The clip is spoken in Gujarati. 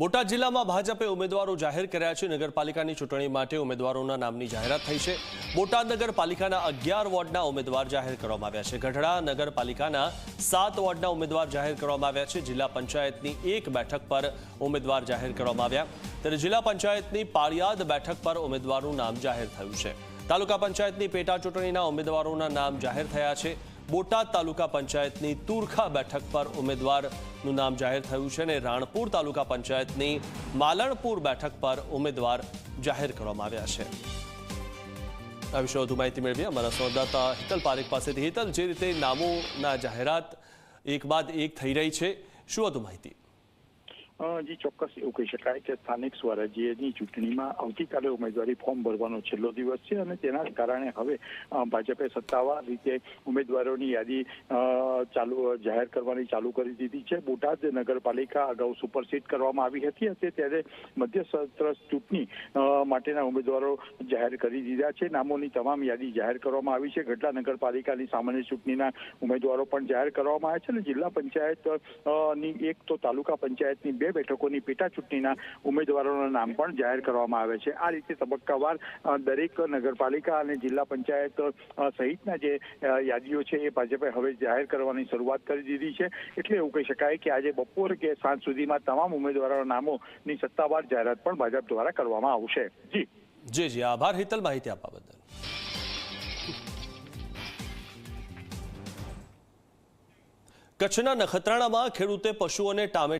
બોટાદ જિલ્લામાં ભાજપે ઉમેદવારો જાહેર કર્યા છે. નગરપાલિકાની ચૂંટણી માટે ઉમેદવારોના નામની જાહેરાત થઈ છે. બોટાદ નગરપાલિકાના અગિયાર વોર્ડના ઉમેદવાર જાહેર કરવામાં આવ્યા છે. ગઢડા નગરપાલિકાના સાત વોર્ડના ઉમેદવાર જાહેર કરવામાં આવ્યા છે. જિલ્લા પંચાયતની એક બેઠક પર ઉમેદવાર જાહેર કરવામાં આવ્યા. ત્યારે જિલ્લા પંચાયતની પાળિયાદ બેઠક પર ઉમેદવારનું નામ જાહેર થયું છે. તાલુકા પંચાયતની પેટા ચૂંટણીના ઉમેદવારોના નામ જાહેર થયા છે. બોટાદ તાલુકા પંચાયતની તુરખા બેઠક પર ઉમેદવારનું નામ જાહેર થયું છે અને રાણપુર તાલુકા પંચાયતની માલણપુર બેઠક પર ઉમેદવાર જાહેર કરવામાં આવ્યા છે. આ વિશે વધુ માહિતી મેળવી અમારા સંવાદદાતા હિતલ પારેખ પાસેથી. હિતલ, જે રીતે નામોના જાહેરાત એક બાદ એક થઈ રહી છે, શું વધુ માહિતી? જી ચોક્કસ એવું કહી શકાય કે સ્થાનિક સ્વરાજ્યની ચૂંટણીમાં આવતીકાલે ઉમેદવારી ફોર્મ ભરવાનો છેલ્લો દિવસ છે અને તેના જ કારણે હવે ભાજપે સત્તાવાર રીતે ઉમેદવારોની યાદી ચાલુ, જાહેર કરવાની ચાલુ કરી દીધી છે. બોટાદ નગરપાલિકા અગાઉ સુપરસીટ કરવામાં આવી હતી અને ત્યારે મધ્ય સત્ર ચૂંટણી માટેના ઉમેદવારો જાહેર કરી દીધા છે. નામોની તમામ યાદી જાહેર કરવામાં આવી છે. ગઢડા નગરપાલિકાની સામાન્ય ચૂંટણીના ઉમેદવારો પણ જાહેર કરવામાં આવ્યા છે અને જિલ્લા પંચાયતની એક તો તાલુકા પંચાયતની બે બેઠકોની પેટા ચૂંટણીના ઉમેદવારોના નામ પણ જાહેર કરવામાં આવે છે. આ રીતે તબક્કાવાર દરેક નગરપાલિકા અને જિલ્લા પંચાયત સહિતના જે યાદીઓ છે એ ભાજપે હવે જાહેર કરવાની શરૂઆત કરી દીધી છે. એટલે એવું કહી શકાય કે આજે બપોર કે સાંજ સુધીમાં તમામ ઉમેદવારોના નામોની સત્તાવાર જાહેરાત પણ ભાજપ દ્વારા કરવામાં આવશે. જી. જી જી. આભાર હિતલ માહિતી આપવા બદલ. કચ્છના નખત્રાણામાં ખેડૂતે પશુઓને ટામેટા